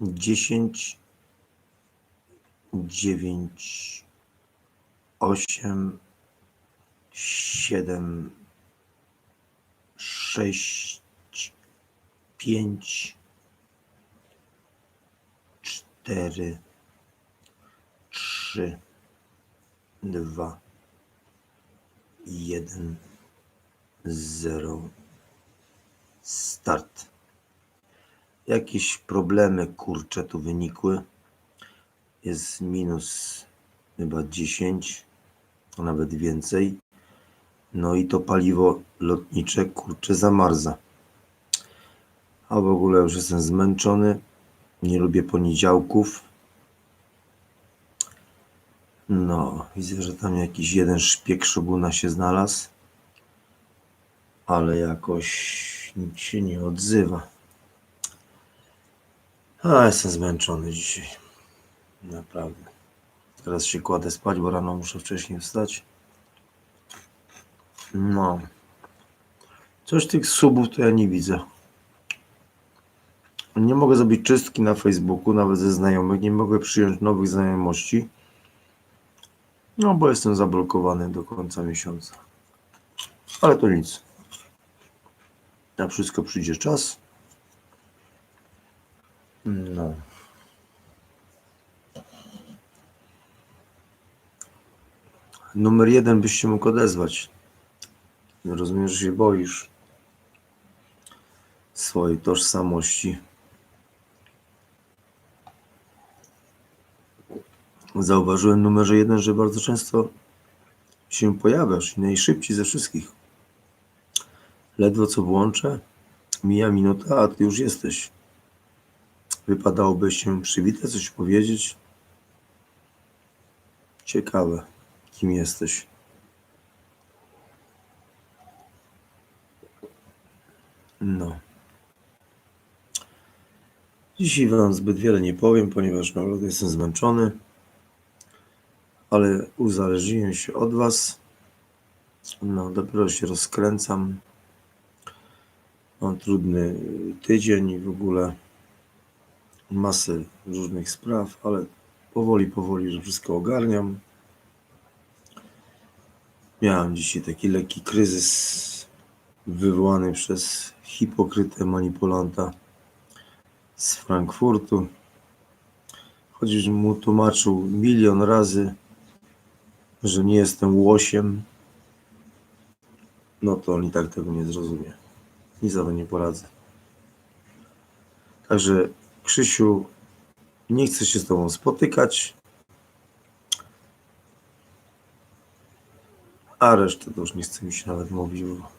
dziesięć, dziewięć, osiem, siedem, sześć, pięć, cztery, trzy, dwa, jeden, zero. Start. Jakieś problemy kurcze tu wynikły. Jest minus chyba 10, a nawet więcej. No i to paliwo lotnicze kurcze zamarza. A w ogóle już jestem zmęczony. Nie lubię poniedziałków. No, widzę, że tam jakiś jeden szpieg szobuna się znalazł. Ale jakoś nikt się nie odzywa. A, jestem zmęczony dzisiaj. Naprawdę. Teraz się kładę spać, bo rano muszę wcześniej wstać. No. Coś tych subów to ja nie widzę. Nie mogę zrobić czystki na Facebooku, nawet ze znajomych. Nie mogę przyjąć nowych znajomości. No, bo jestem zablokowany do końca miesiąca. Ale to nic. Na wszystko przyjdzie czas. No. Numer jeden byś się mógł odezwać. Rozumiem, że się boisz swojej tożsamości. Zauważyłem numerze jeden, że bardzo często się pojawiasz najszybciej ze wszystkich. Ledwo co włączę, mija minuta, a ty już jesteś. Wypadałoby się przywitać, coś powiedzieć. Ciekawe, kim jesteś. No. Dzisiaj Wam zbyt wiele nie powiem, ponieważ naprawdę jestem zmęczony, ale uzależniłem się od Was. No, dopiero się rozkręcam. Mam trudny tydzień i w ogóle masę różnych spraw, ale powoli, powoli, że wszystko ogarniam. Miałem dzisiaj taki lekki kryzys wywołany przez hipokrytę manipulanta z Frankfurtu. Chociaż mu tłumaczył milion razy, że nie jestem łosiem, no to on i tak tego nie zrozumie. Nic za to nie poradzę. Także Krzysiu, nie chcę się z Tobą spotykać. A resztę to już nie chce mi się nawet mówić, bo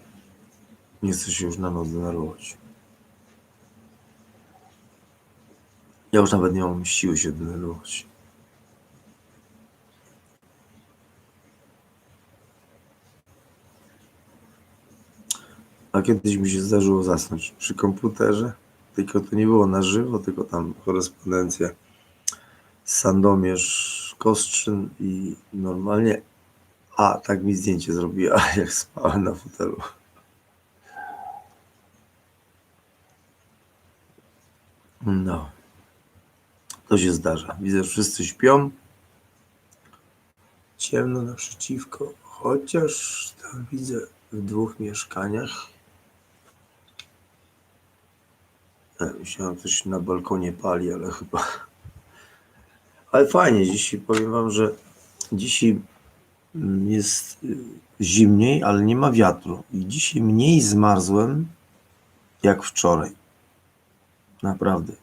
nie chcę się już na noc denerwować. Ja już nawet nie mam siły się denerwować. A kiedyś mi się zdarzyło zasnąć przy komputerze, tylko to nie było na żywo, tylko tam korespondencja Sandomierz Kostrzyn i normalnie, a tak mi zdjęcie zrobiła, jak spałem na fotelu. No, to się zdarza. Widzę, że wszyscy śpią. Ciemno naprzeciwko, chociaż tam widzę w dwóch mieszkaniach. Ja Myślałem, że coś na balkonie pali, ale chyba. Ale fajnie dzisiaj. Powiem Wam, że dzisiaj jest zimniej, ale nie ma wiatru. I dzisiaj mniej zmarzłem jak wczoraj. Naprawdę.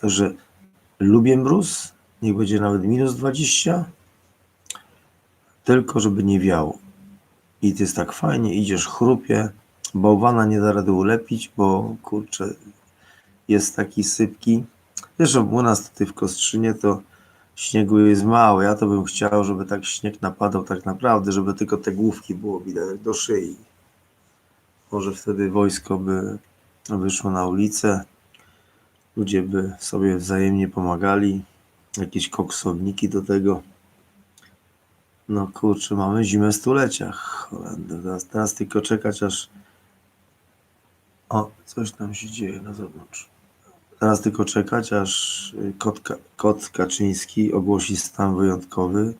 Także lubię mróz. Niech będzie nawet minus 20. Tylko żeby nie wiało. I to jest tak fajnie, idziesz, chrupie. Bałwana nie da rady ulepić, bo kurczę, jest taki sypki. Zresztą u nas tutaj w Kostrzynie to śniegu jest mało. Ja to bym chciał, żeby tak śnieg napadał tak naprawdę, żeby tylko te główki było widać do szyi. Może wtedy wojsko by wyszło na ulicę, ludzie by sobie wzajemnie pomagali, jakieś koksowniki do tego. No kurczę, mamy zimę stulecia. Holender. Teraz, teraz tylko czekać aż... O, coś tam się dzieje na zewnątrz. Teraz tylko czekać, aż y, kot, kot Kaczyński ogłosi stan wyjątkowy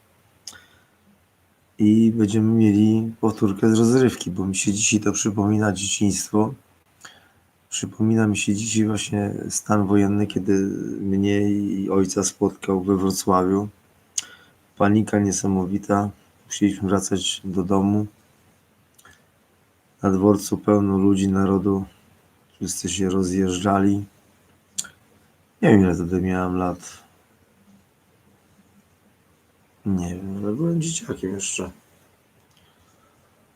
i będziemy mieli powtórkę z rozrywki, bo mi się dzisiaj to przypomina dzieciństwo. Przypomina mi się dzisiaj właśnie stan wojenny, kiedy mnie i ojca spotkał we Wrocławiu. Panika niesamowita. Musieliśmy wracać do domu. Na dworcu pełno ludzi, narodu. Wszyscy się rozjeżdżali. Nie wiem, ile wtedy miałem lat. Nie wiem, ale byłem dzieciakiem jeszcze.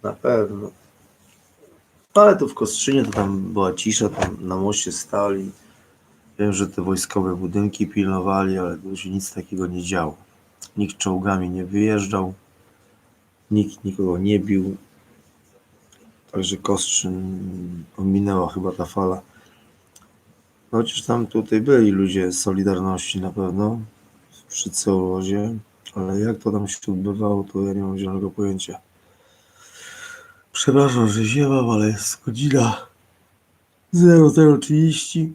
Na pewno. No, Ale tu w Kostrzynie to tam była cisza, tam na moście stali. Wiem, że te wojskowe budynki pilnowali, ale tu się nic takiego nie działo. Nikt czołgami nie wyjeżdżał, nikt nikogo nie bił. Także Kostrzyn ominęła chyba ta fala. No, Chociaż tam tutaj byli ludzie z Solidarności na pewno przy celozie, ale jak to tam się odbywało, to ja nie mam zielonego pojęcia. Przepraszam, że ziewam, ale jest godzina 0030.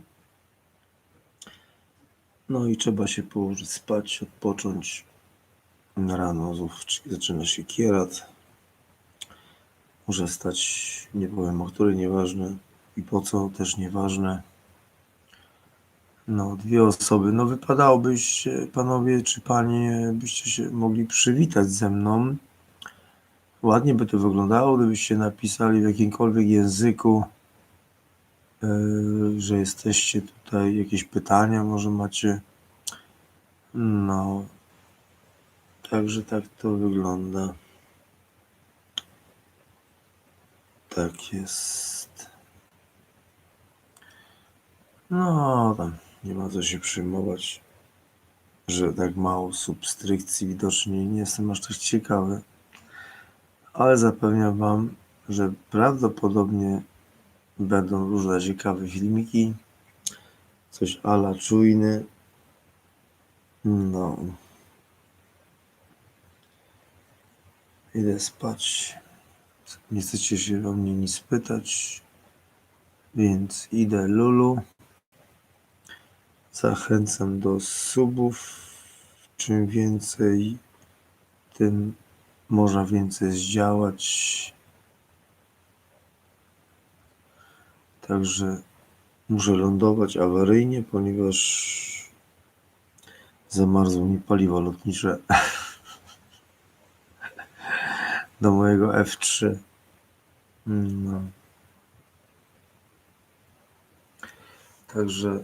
No i trzeba się położyć spać, odpocząć. Rano znów zaczyna się kierat. Może stać, nie powiem o której, nieważne. I po co, też nieważne. No, dwie osoby. No, wypadałoby panowie czy panie, byście się mogli przywitać ze mną. Ładnie by to wyglądało, gdybyście napisali w jakimkolwiek języku, yy, że jesteście tutaj, jakieś pytania może macie. No, także tak to wygląda. Tak jest. No, tam nie ma co się przejmować, że tak mało subskrypcji widocznie nie jestem aż tak ciekawy. Ale zapewniam Wam, że prawdopodobnie będą różne ciekawe filmiki. Coś ala czujny. No. Idę spać. Nie chcecie się o mnie nic pytać, więc idę Lulu. Zachęcam do subów. Czym więcej, tym można więcej zdziałać. Także muszę lądować awaryjnie, ponieważ zamarzło mi paliwo lotnicze do mojego F3. No. Także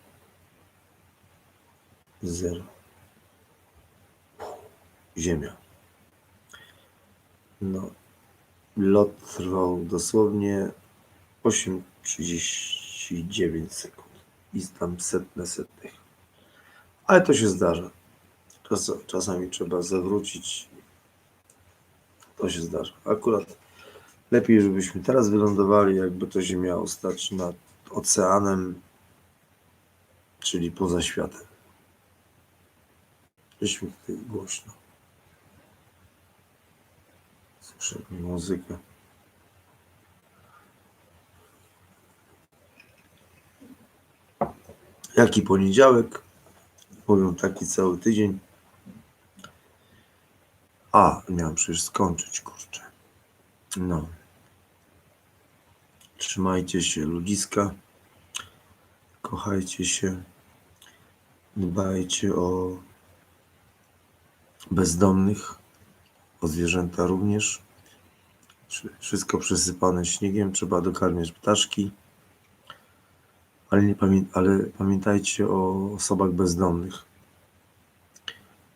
0. Ziemia. No, lot trwał dosłownie 8,39 sekund. I tam setne setnych. Ale to się zdarza. Czas, czasami trzeba zawrócić. To się zdarza. Akurat lepiej, żebyśmy teraz wylądowali, jakby to się miało stać nad oceanem, czyli poza światem. Żeśmy tutaj głośno. Słyszę muzykę. Jaki poniedziałek? Powiem taki cały tydzień. A, miałem przecież skończyć, kurczę. No. Trzymajcie się ludziska. Kochajcie się. Dbajcie o bezdomnych, o zwierzęta również. Wszy- Wszystko przysypane śniegiem, trzeba dokarmiać ptaszki. Ale, nie pamię- ale pamiętajcie o osobach bezdomnych.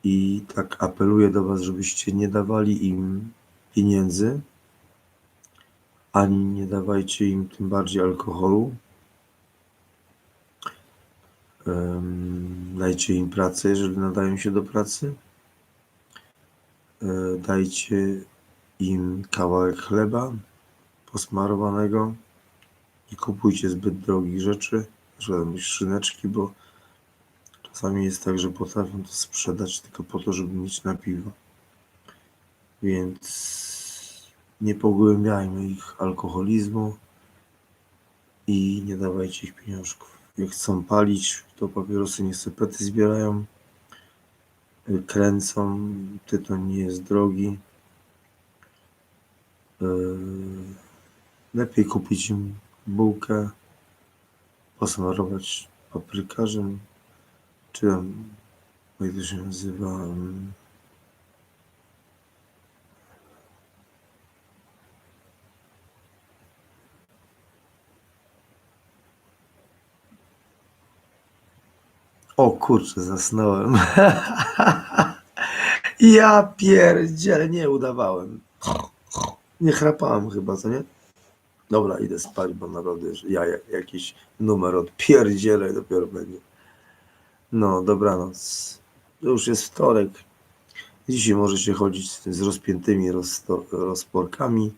I tak apeluję do Was, żebyście nie dawali im pieniędzy, ani nie dawajcie im tym bardziej alkoholu. Em, Dajcie im pracę, jeżeli nadają się do pracy. E, Dajcie im kawałek chleba posmarowanego. Nie kupujcie zbyt drogich rzeczy, żadne szyneczki, bo czasami jest tak, że potrafią to sprzedać tylko po to, żeby mieć na piwo. Więc nie pogłębiajmy ich alkoholizmu i nie dawajcie ich pieniążków. Jak chcą palić, to papierosy nie sepety zbierają, kręcą, tytoń nie jest drogi. Yy, Lepiej kupić im bułkę, posmarować paprykarzem, czy jak to się nazywa, O kurczę, zasnąłem. ja pierdzielę, nie udawałem. Nie chrapałem chyba, co nie? Dobra, idę spać, bo naprawdę ja jak- jakiś numer odpierdzielę i dopiero będzie. No, dobranoc. Już jest wtorek. Dzisiaj możecie chodzić z, rozpiętymi rozporkami,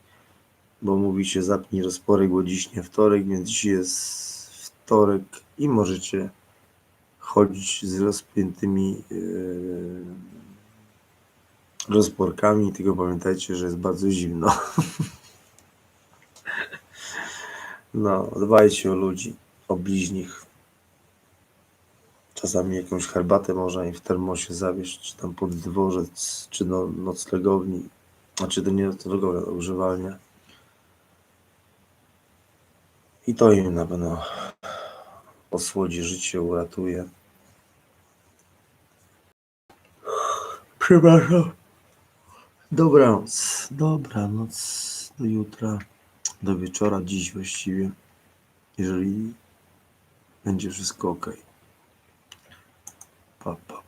bo mówi się zapnij rozporek, bo dziś nie wtorek, więc dzisiaj jest wtorek i możecie chodzić z rozpiętymi yy, rozporkami, tylko pamiętajcie, że jest bardzo zimno. No, dbajcie o ludzi, o bliźnich. Czasami jakąś herbatę można im w termosie zawieźć, czy tam pod dworzec, czy no, noclegowni. Znaczy to nie noclegownia, to używalnia. I to im na pewno osłodzi życie, uratuje. Przepraszam. Dobranoc. Dobranoc. Do jutra. Do wieczora, dziś właściwie. Jeżeli będzie wszystko ok. Pa, pa.